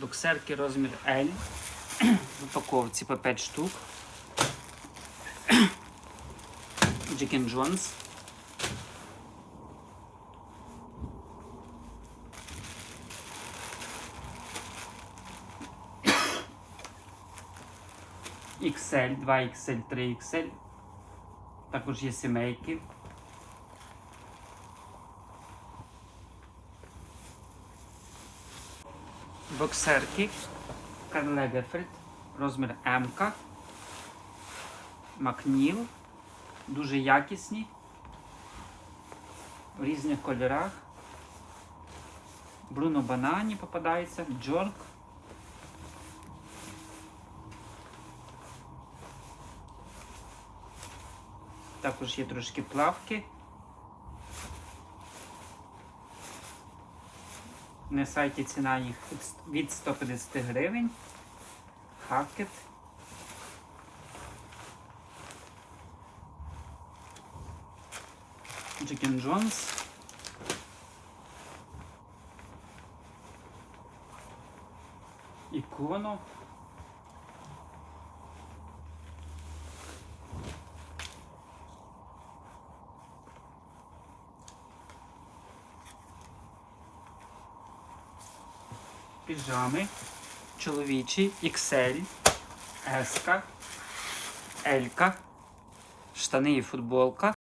Боксерки розмір L. В упаковці по 5 штук. Джекен Джонс. XL, 2XL, 3XL. Також є сімейки. Боксерки. Карл Лагерфельд. Розмір М. Макніл. Дуже якісні. В різних кольорах. Бруно Банані попадається. Джорк. Також є трошки плавки. На сайті ціна їх від 150 гривень. Хакет. Джекен Джонс. Іконо. Піжами. Чоловічі XL, S, L, штани і футболка.